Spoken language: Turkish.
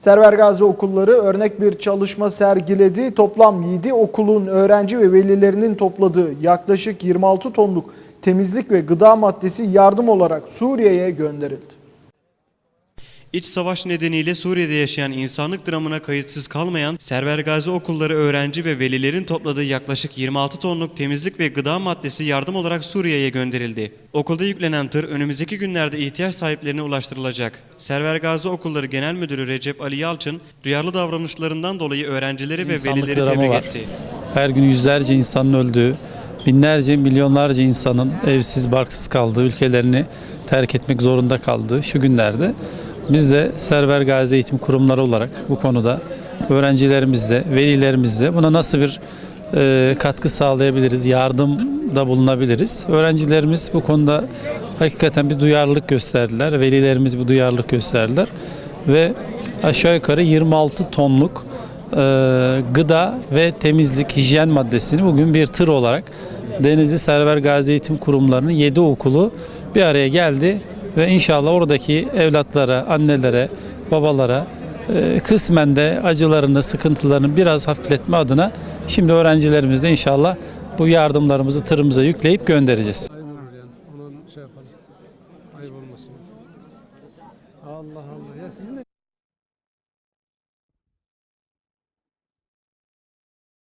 Server Gazi okulları örnek bir çalışma sergiledi. Toplam 7 okulun öğrenci ve velilerinin topladığı yaklaşık 26 tonluk temizlik ve gıda maddesi yardım olarak Suriye'ye gönderildi. İç savaş nedeniyle Suriye'de yaşayan insanlık dramına kayıtsız kalmayan Server Gazi okulları öğrenci ve velilerin topladığı yaklaşık 26 tonluk temizlik ve gıda maddesi yardım olarak Suriye'ye gönderildi. Okulda yüklenen tır önümüzdeki günlerde ihtiyaç sahiplerine ulaştırılacak. Server Gazi Okulları Genel Müdürü Recep Ali Yalçın, duyarlı davranışlarından dolayı öğrencileri ve İnsanlık velileri tebrik var. etti. Her gün yüzlerce insanın öldüğü, binlerce, milyonlarca insanın evsiz, barksız kaldığı, ülkelerini terk etmek zorunda kaldığı şu günlerde biz de Server Gazi Eğitim Kurumları olarak bu konuda öğrencilerimizle, velilerimizle buna nasıl bir e, katkı sağlayabiliriz, yardımda bulunabiliriz. Öğrencilerimiz bu konuda hakikaten bir duyarlılık gösterdiler, velilerimiz bir duyarlılık gösterdiler ve aşağı yukarı 26 tonluk e, gıda ve temizlik, hijyen maddesini bugün bir tır olarak Denizli Server Gazi Eğitim Kurumları'nın 7 okulu bir araya geldi ve inşallah oradaki evlatlara, annelere, babalara e, kısmen de acılarını, sıkıntılarını biraz hafifletme adına şimdi öğrencilerimizle inşallah bu yardımlarımızı tırımıza yükleyip göndereceğiz. Şey. Allah Allah. Ya sizin